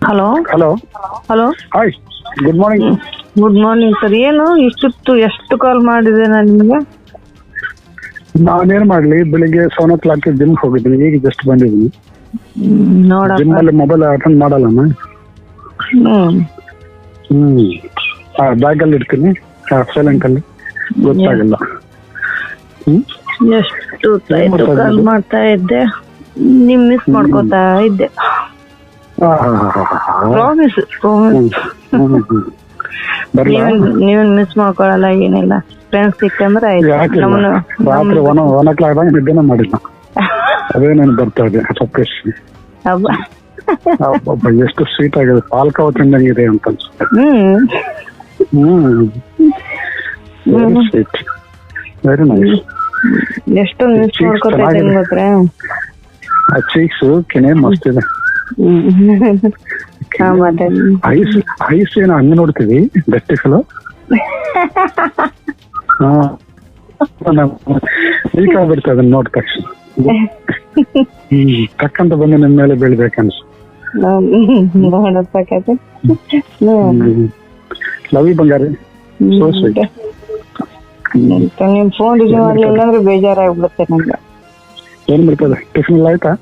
Hello hello hello hi good morning good morning sir ಏನು? ಇಷ್ಟೊತ್ತು ಎಷ್ಟು ಕಾಲ್ ಮಾಡಿದೆ ನಾನು ನಿಮಗೆ? ನಾನೇನ್ ಮಾಡ್ಲಿ ಬೆಳಿಗ್ಗೆ ಸೆವೆನ್ ಓ ಕ್ಲಾಕ್ ಜಿಮ್ ಹೋಗಿದ್ದೀನಿ ಈಗ ಜಸ್ಟ್ ಬಂದಿದ್ದೀನಿ ಜಿಮ್ ಅಲ್ಲಿ ಮೊಬೈಲ್ ಅಟೆಂಡ್ ಮಾಡಲ್ಲ ನಾನು ಹ್ಮ್. ಬ್ಯಾಗಲ್ಲಿ ಬ್ಯಾಗ್ ಅಲ್ಲಿ ಇಡ್ತೀನಿ. ಸೈಲೆಂಟ್ ಅಲ್ಲಿ. ಗೊತ್ತಾಗಲ್ಲ. ಎಷ್ಟು ಮಾಡ್ತಾ ಕಾಲ್ ಮಾಡ್ತಾ ಇದ್ದೆ. ನಿಮ್ ಮಿಸ್ ಮಾಡ್ಕೋತಾ ಇದ್ದೆ. ಪ್ರಾಮಿಸ್ ಪ್ರಾಮಿಸ್ ನೀವೇನ್ ಮಿಸ್ ಮಾಡ್ಕೊಳಲ್ಲ ಏನಿಲ್ಲ. ಫ್ರೆಂಡ್ಸ್ ಸಿಕ್ಕಂದ್ರೆ ಆಯ್ತು. ನಮ್ಮನ್ನ ರಾತ್ರಿ ಒನ್ ಒನ್ ಓ ಕ್ಲಾಕ್ ದಾಗ ನಿದ್ದೆನೇ ಮಾಡಿಲ್ಲ. ಅದೇ ನಾನು ಬರ್ತಾ ಇದೆ ಸಪ್ರೇಶ್ ಎಷ್ಟು ಸ್ವೀಟ್ ಆಗಿದೆ. ಪಾಲ್ಕಾವ ತಿಂದಂಗಿದೆ ಅಂತ ಅನ್ಸುತ್ತೆ. ಹ್ಮ್. ಸ್ವೀಟ್ ವೆರಿ ನೈಸ್ ಎಷ್ಟೊಂದು ಮಿಸ್ ಮಾಡ್ಕೊತಾ ಚೀಕ್ಸ್ ಕೆನೆ ಮಸ್ತ್ ಇದೆ. ಐಸ್ ಐಸ್ ಏನೋ ಹಂಗ ನೋಡ್ತೀವಿ ಹಾ ಈಗ ಆಗ್ಬಿಡ್ತದೆ ಅದನ್ನ ನೋಡ್ ತಕ್ಷಣ ತಕ್ಕಂತ ಬಂದು ನಿಮ್ಮ ಮೇಲೆ ಬೀಳ್ಬೇಕನ್ಸು ಲವ್ ಯು ಬಂಗಾರಿ ಸೋ ಸ್ವೀಟ್ ನಿಮ್ ಫೋನ್ ರಿಸೀವ್ ಮಾಡ್ಲಿಲ್ಲ ಅಂದ್ರೆ ಬೇಜಾರಾಗ್ಬಿಡುತ್ತೆ ನಂಗೆ ಏನ್ ಬಿಡ್ತದೆ ಟಿಫಿನ್ ಎಲ್ಲ ಆಯ್ತಾ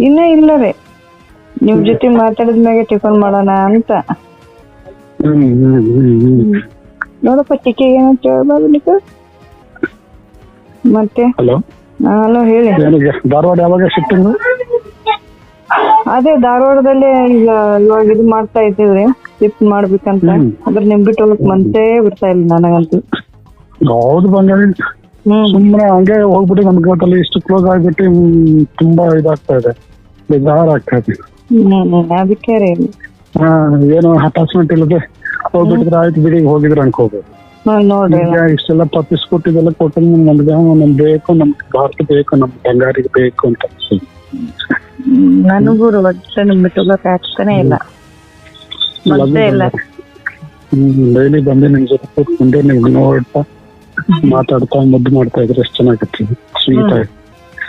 ಇನ್ನೇ ಇಲ್ಲ ರೀ ನಿಮ್ ಜೊತೆ ಮಾತಾಡಿದ್ಮ್ಯಾಗೆ ಟಿಫನ್ ಮಾಡೋಣ ಅಂತ. ನೋಡಪ್ಪ ಟಿಕೆ ಏನಂತ ಹೇಳ್ಬಾರ್ದು ನೀವು ಮತ್ತೆ? ಹಲೋ? ಹಲೋ ಹೇಳಿ. ಧಾರವಾಡ ಯಾವಾಗ ಶಿಫ್ಟಿಂಗ್ ಅದೇ ಧಾರವಾಡದಲ್ಲೇ ಈಗ ಇವಾಗ ಇದು ಮಾಡ್ತಾ ಇದ್ದೀವಿ. ಶಿಫ್ಟ್ ಮಾಡ್ಬೇಕಂತ. ಅದ್ರ ನಿಮ್ ಬಿಟ್ಟು ಹೋಗಕ್ ಮನ್ಸೇ ಬಿಡ್ತಾ ಇಲ್ಲ ನನಗಂತೂ. ಹೌದು ಬಂದ್ರೆ ಸುಮ್ಮನೆ ಹಂಗೆ ಹೋಗ್ಬಿಟ್ಟು ನಮ್ಗೆ ಇವತ್ತಲ್ಲಿ ಇಷ್ಟು ಕ್ಲೋಸ್ ಆಗ್ಬಿಟ್ಟು ತುಂಬಾ ಇದಾಗ್ತಾ ಇದೆ. ಬೇಜಾರಾಗ್ತಾ ಇದೆ. ಅದಕ್ಕೆ ರೀ. ಹಾ ಏನೋ ಅಟ್ಯಾಚ್ಮೆಂಟ್ ಇಲ್ಲದೆ ಹೋಗ್ಬಿಟ್ಟಿದ್ರೆ ಆಯ್ತು ಬಿಡಿ ಹೋಗಿದ್ರೆ ಅನ್ಕೋಬೋದು. ಹ್ಮ್ ನೋಡ್ರಿ. ಈಗ ಇಷ್ಟೆಲ್ಲ ಕೊಟ್ಟಿದ್ದೆಲ್ಲ ಕೊಟ್ಟು ನಮ್ಗೆ ನಮ್ಗೆ ಬೇಕು ನಮ್ಗೆ ಭಾರತ ಬೇಕು ನಮ್ ಬಂಗಾರಿಗೆ ಬೇಕು ಅಂತ. ಅನ್ಸುತ್ತೆ. ನನಗೂ ಒಟ್ಟೆ ನಿಮ್ ಬಿಟ್ಟು ಹೋಗಕ್ ಆಗ್ತಾನೆ ಇಲ್ಲ. ಮತ್ತೆ ಇಲ್ಲ. ಹ್ಮ್ ಡೈಲಿ ಬಂದು ನಿಮ್ ಜೊತೆ ಕೂತ್ಕೊಂಡು ನೀವು ನೋಡ್ತಾ ಮಾತಾಡ್ತಾ ಮುದ್ದು ಮಾಡ್ತಾ ಇದ್ರೆ ಎಷ್ಟು ಚೆನ್ನಾಗಿರ್ತೀವಿ ಸ್ವೀಟ್ ಆಗಿ.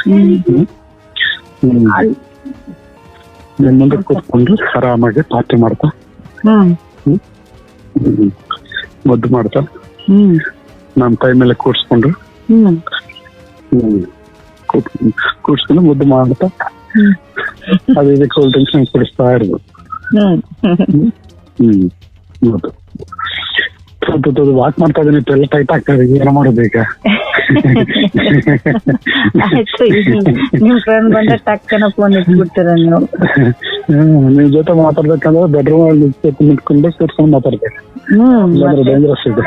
ಹ್ಮ್. ಹ್ಮ್ ಹ್ಮ್. ನಿಮ್ ಮುಂದೆ ಕೂತ್ಕೊಂಡು ಆರಾಮಾಗಿ ಪಾರ್ಟಿ ಮಾಡ್ತಾ. ಮುದ್ದು ಮಾಡ್ತಾ. ಹ್ಮ್. ನಮ್ಮ ಕೈ ಮೇಲೆ ಕೂಡ್ಸ್ಕೊಂಡು ಹ್ಮ್. ಹ್ಮ್. ಕೂತ್- ಕೂಡ್ಸ್ಕೊಂಡು ಮುದ್ದು ಮಾಡ್ತಾ. ಹ್ಮ್. ಅದು ಇದು ಕೂಲ್ ಡ್ರಿಂಕ್ಸ್ ಕುಡಿಸ್ತಾ ಇರ್ಬೋದು ಹ್ಮ್. ವಾಕ್ ಮಾಡ್ತಾ ಇದೀನಿ ಎಲ್ಲ ಟೈಟ್ ಆಗ್ತಾ ಇದೆ ಏನೋ ಮಾಡೋದು ಈಗ. ನಿಮ್ ಫ್ರೆಂಡ್ ಬಂದ ಟಕ್ಕನ ಫೋನ್ ಇಟ್ಬಿಡ್ತೀರ ನೀವು. ನಿಮ್ ಜೊತೆ ಮಾತಾಡ್ಬೇಕಂದ್ರೆ ಬೆಡ್ರೂಮ್ ಅಲ್ಲಿ ನಿಂತ್ಕೊಂಡು ಕೂರ್ಸ್ಕೊಂಡು ಮಾತಾಡ್ಬೇಕು. ಡೇಂಜರಸ್ ಇದೆ.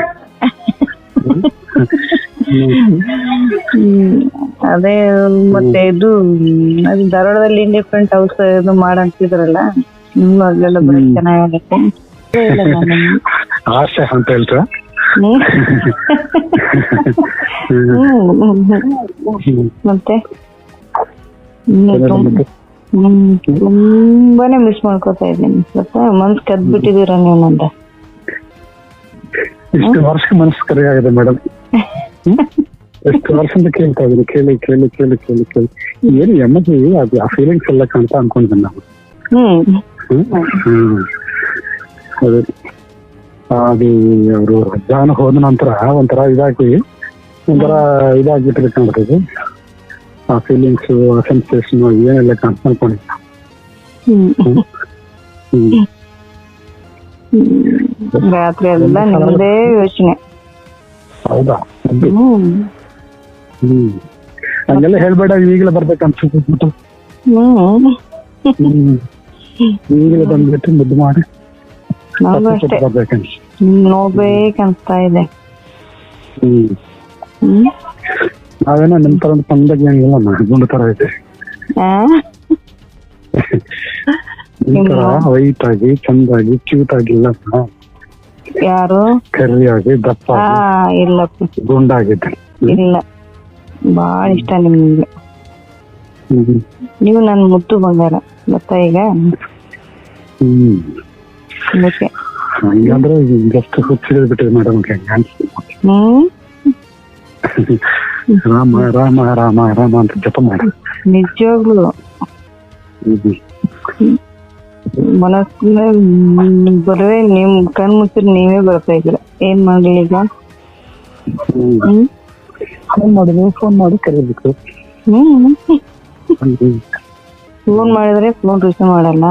ಅದೇ ಮತ್ತೆ ಇದು ಅದು ಧಾರವಾಡದಲ್ಲಿ ಇಂಡಿಪೆಂಡೆಂಟ್ ಹೌಸ್ ಇದು ಮಾಡಂತಿದ್ರಲ್ಲ ನಿಮ್ಗೂ ಅಲ್ಲೆಲ್ಲ ಬರೀ. ಚೆನ್ನಾಗಾಗತ್ತೆ. ಆಸೆ ಅಂತ ಹೇಳ್ತಾ. ಮತ್ತೆ? ತುಂಬಾನೇ ಮಿಸ್ ಮಾಡ್ಕೋತಾ ಇದ್ದೀನಿ. ಗೊತ್ತಾ ಮನ್ಸ್ ಕದ್ಬಿಟ್ಟಿದೀರ ನೀವು ನಂದ? ಇಷ್ಟು ವರ್ಷ ಮನಸ್ಸು ಕರೆ ಆಗಿದೆ ಮೇಡಮ್ ಎಷ್ಟು ವರ್ಷದಿಂದ ಕೇಳ್ತಾ ಇದ್ದೀನಿ. ಕೇಳಿ ಕೇಳಿ ಕೇಳಿ ಕೇಳಿ ಕೇಳಿ. ಏನು ಎಮ್ಮಜಿ ಅದು ಆ ಫೀಲಿಂಗ್ಸ್ ಎಲ್ಲ ಕಾಣ್ತಾ ಅನ್ಕೊಂಡ್ಬಂದೆ ನಾವು. ಹ್ಮ್. ಅದೇ. ಅದು ಅವರು ಅಜ್ಜಾನ ಹೋದ ನಂತರ ಒಂಥರ ಇದಾಗಿ ಒಂಥರ ಇದಾಗ್ಬಿಟ್ಟಿದೆ ಕಾಣ್ತದೆ ಆ ಫೀಲಿಂಗ್ಸ್ ಆ ಸೆನ್ಸೇಷನ್ ಏನೆಲ್ಲ. ಹ್ಮ್. ರಾತ್ರಿ ಎಲ್ಲ ನಿಮ್ದೇ ಯೋಚನೆ. ಹೌದಾ. ಹ್ಮ್. ಹಂಗೆಲ್ಲ ಹೇಳ್ಬೇಡ ಈಗಲೇ ಬರ್ಬೇಕು ಹ್ಮ್. ಈಗಲೇ ಬಂದ್ಬಿಟ್ಟು ಮುದ್ದು ಮಾಡಿ. ನಮಗೂ ಅಷ್ಟೇ ನೋಡ್ಬೇಕನ್ಸ್ತಾ ಇದೆ ಹ್ಮ್ ನಾವೇನೋ ನಿಮ್ ತರ ತಂದಾಗ ಏನಿಲ್ಲ ಗುಂಡು ತರ ಇದೆ ಆ? ನಿಮ್ ತರ ವೈಟ್ ಆಗಿ ಚಂದಾಗಿ ಕ್ಯೂಟ್ ಆಗಿಲ್ಲ ಯಾರು ಕರ್ರಿ ಆಗಿ ದಪ್ಪ ಇಲ್ಲಪ್ಪ ಗುಂಡಾಗಿದ್ದೆ ಇಲ್ಲ ಬಾಳ ಇಷ್ಟ ನಿಮ್ಗೆ ನೀವು ನನ್ ಮುತ್ತು ಬಂಗಾರ ಗೊತ್ತಾ ಈಗ ಹ್ಮ್ ಅದಕ್ಕೆ ಹಂಗಂದ್ರೆ ಜಸ್ಟ್ ಹುಚ್ಚಿಡಿದ್ ಬಿಟ್ಟಿದೆ ಮೇಡಮ್ ಹ್ಮ್. ರಾಮ ರಾಮ ರಾಮ ರಾಮ ಅಂತ ಜಪ ಮಾಡಿ. ನಿಜವಾಗ್ಲು. ಮನಸ್ಸಿನ ಬರೇ ನಿಮ್ ಕಣ್ ಮುಚ್ಚಿದ್ರೆ ನೀವೇ ಬರ್ತಾ ಇದ್ದೀರ. ಏನ್ ಮಾಡ್ಲಿ ಈಗ? ಫೋನ್ ಮಾಡಿದ್ರೆ ಫೋನ್ ಮಾಡಿ ಕರೀಬೇಕು. ಫೋನ್ ಮಾಡಿದ್ರೆ ಫೋನ್ ರಿಸೀವ್ ಮಾಡಲ್ಲ.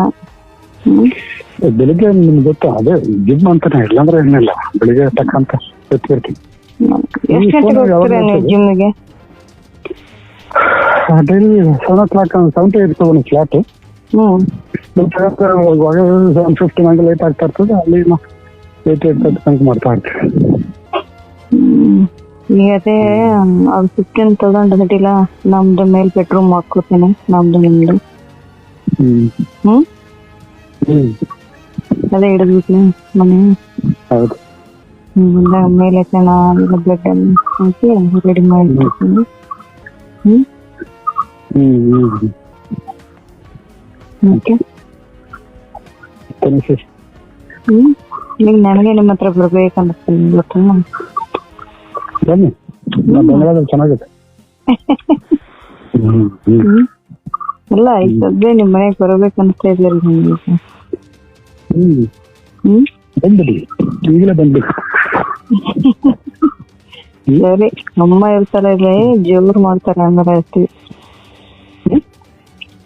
ಬೆಳಿಗ್ಗೆ ನಿಮ್ಗೆ ಗೊತ್ತಾ ಅದೇ ಜಿಮ್ ಅಂತಾನೆ ಇಲ್ಲಾಂದ್ರೆ ಏನಿಲ್ಲ ಬೆಳಿಗ್ಗೆ ತಕ್ಕಂತ ಎತ್ತಿರ್ತೀನಿ? ಜಿಮ್ಗೆ? Daily seven o'clock seventy ಇರ್ತದೆ ಒಂದು ಫ್ಲಾಟ್ ಸೆವೆನ್ ಫಿಫ್ಟಿ ನಂಗೆ ಲೇಟ್ ಆಗ್ತಾ ಇರ್ತದೆ ಅಲ್ಲಿ ಏಟ್ ಏಟ್ ತರ್ಟಿ ತನಕ ಮಾಡ್ತಾ ಇರ್ತೀವಿ. ಈಗ ಅದೇ ಅದು ಫಿಫ್ಟೀನ್ ತೌಸಂಡ್ ಅದಿಲ್ಲ ನಮ್ದು ಮೇಲ್ ಬೆಡ್ರೂಮ್ ಹಾಕ್ಕೊತೀನಿ ನಮ್ದು ನಿಮ್ದು. ಹ್ಮ್. ಹ್ಮ್. ಅದೇ ಹಿಡಿದ್ಬಿಟ್ಲಿ ಮನೆ. ಹೌದು. ಮುಂದೆ ಮೇಲೆ ಚೆನ್ನಾಗಿ ಬ್ಲಡ್ ಅನ್ನು ಹಾಕಿ ರೆಡಿ ಮಾಡಿ ಓಕೆ ಈಗ ನನಗೆ ನಿಮ್ಮ ಹತ್ರ ಬರ್ಬೇಕನ್ನಿಸ್ತೀನಿ ಗೊತ್ತಾ ಬನ್ನಿ. ಬೆಂಗಳೂರಲ್ಲಿ ಚೆನ್ನಾಗಿದೆ ಅಲ್ಲ ಈಗ ಸದ್ಯ ನಿಮ್ಮ ಮನೆಗೆ ಬರಬೇಕು ಅನ್ಸ್ತಾ ನಿಮ್ಗೆ ಹ್ಮ್? ಹ್ಮ್ ಬಂದ್ಬಿಡಿ. ಈಗಲೇ ಬಂದ್ಬಿಡಿ. ಸರಿ ಅಮ್ಮ ಇರ್ತಾರೆ ಇಲ್ಲಿ ಜೋರ್ ಮಾಡ್ತಾರೆ ಅಂದ್ರೆ ಅಷ್ಟೇ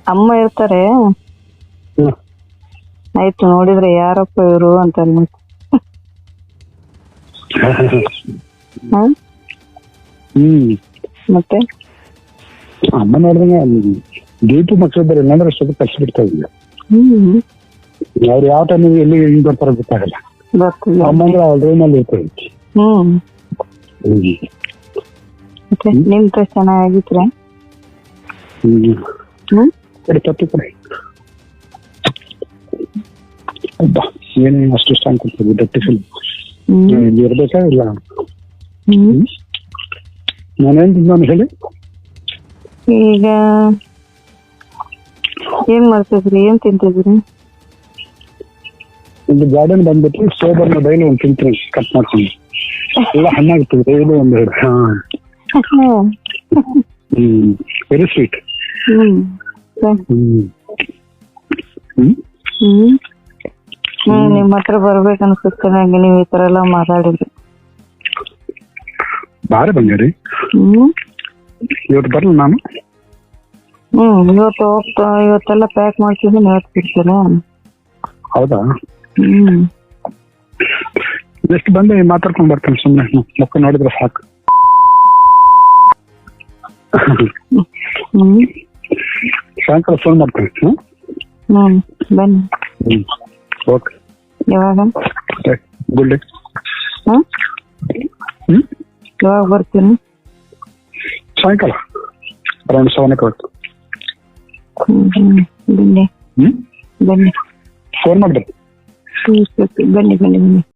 ಅಮ್ಮ ಇರ್ತಾರೆ. ಆಯ್ತು ನೋಡಿದ್ರೆ ಯಾರಪ್ಪ ಇವರು ಅಂತ ಅನ್ಬಿಟ್ಟು. ಹ? ಹ್ಮ್. ಮತ್ತೆ? ಅಮ್ಮ ನೋಡಿದ್ರೆ ಡ್ಯೂಟಿ ಮಕ್ಕಳಿದ್ದಾರೆ ಏನಾದ್ರೂ ಸ್ವಲ್ಪ ಕಷ್ಟ ಬಿಡ್ತಾ ಇದ್ವಿ. ಹ್ಮ್. ಅವ್ರು ಯಾವ ಟೈಮಿಗೆ ಎಲ್ಲಿ ಹಿಂಗ್ ಬರ್ತಾರ ಗೊತ್ತಾಗಲ್ಲ. ಬರ್ತದೆ ಅಮ್ಮ ಅಂದ್ರೆ ಅವ್ರ ರೂಮಲ್ಲಿ ಇರ್ತಾರೆ ಹ್ಮ್. ಮತ್ತೆ ನಿಮ್ ಡ್ರೆಸ್ ಚೆನ್ನಾಗಿದ್ರೆ? ಹ್ಮ್. ಹ್ಮ್? ಕೊಡಿ ತಪ್ಪಿ ಕೊಡಿ ಅಬ್ಬಾ ಏನೇನು ಅಷ್ಟು ಇಷ್ಟ ಅನ್ಕೊಳ್ತೀವಿ ದಟ್ಟಿ ಫಿಲ್ಮ್ ಇಲ್ಲಿ ಇರ್ಬೇಕಾ ಇಲ್ಲ? ನಾನೇನ್ ನಾನು ಹೇಳಿ? ಈಗ ಏನ್ ಮಾಡ್ತಿದ್ರಿ? ಏನ್ ತಿಂತಿದ್ರಿ ಒಂದು ಗಾರ್ಡನ್ ಬಂದ್ಬಿಟ್ಟು ಸೋಬರ್ನ ಡೈಲಿ ಒಂದು ತಿಂತೀನಿ ಕಟ್ ಮಾಡ್ಕೊಂಡು. ಎಲ್ಲ ಹಣ್ಣಾಗ್ತದೆ ಡೈಲಿ ಒಂದು ಎರಡು ಹಾ. Hmm very sweet hmm. ಸರಿ. ಹ್ಮ್? ಹ್ಮ್. ಹ್ಮ್ ಹ್ಮ್ ನಿಮ್ ಹತ್ರ ಬರ್ಬೇಕು ಅನ್ಸುತ್ತೆ ನಂಗೆ ನೀವು ಈ ತರ ಎಲ್ಲ ಮಾತಾಡಿದ್ರಿ. ಬಾರಿ ಹ್ಮ್. ಇವತ್ತು ಬರಲ್ಲ ನಾನು? ಹ್ಮ್ ಇವತ್ತು ಹೋಗ್ತಾ ಇವತ್ತೆಲ್ಲ ಪ್ಯಾಕ್ ಮಾಡ್ತಿದ್ದೀನಿ ಇವತ್ತು ಬಿಡ್ತೀರಾ ಹೌದಾ? ಎಷ್ಟು ಬಂದು ಮಾತಾಡ್ಕೊಂಡ್ ಬರ್ತೀನಿ ಸುಮ್ಮನೆ ಮುಖ ನೋಡಿದ್ರೆ ಸಾಕು. ಹ್ಮ್. ಸಾಯಂಕಾಲ ಫೋನ್ ಮಾಡ್ತೀನಿ ಹ್ಮ್? ಹ್ಮ್ ಬನ್ನಿ. Hmm okay. ಯಾವಾಗ? ಗುಡ್ ಡೇ ಹ? ಹ್ಮ್? ಯಾವಾಗ ಬರ್ತೀನಿ? ಸಾಯಂಕಾಲ. Around seven o'clock hmm hmm ಬನ್ನಿ. ಹ್ಮ್? ಬನ್ನಿ. ಫೋನ್ ಮಾಡ್ಬೇಕು ಹ್ಮ್, ಬನ್ನಿ ಬನ್ನಿ ಬನ್ನಿ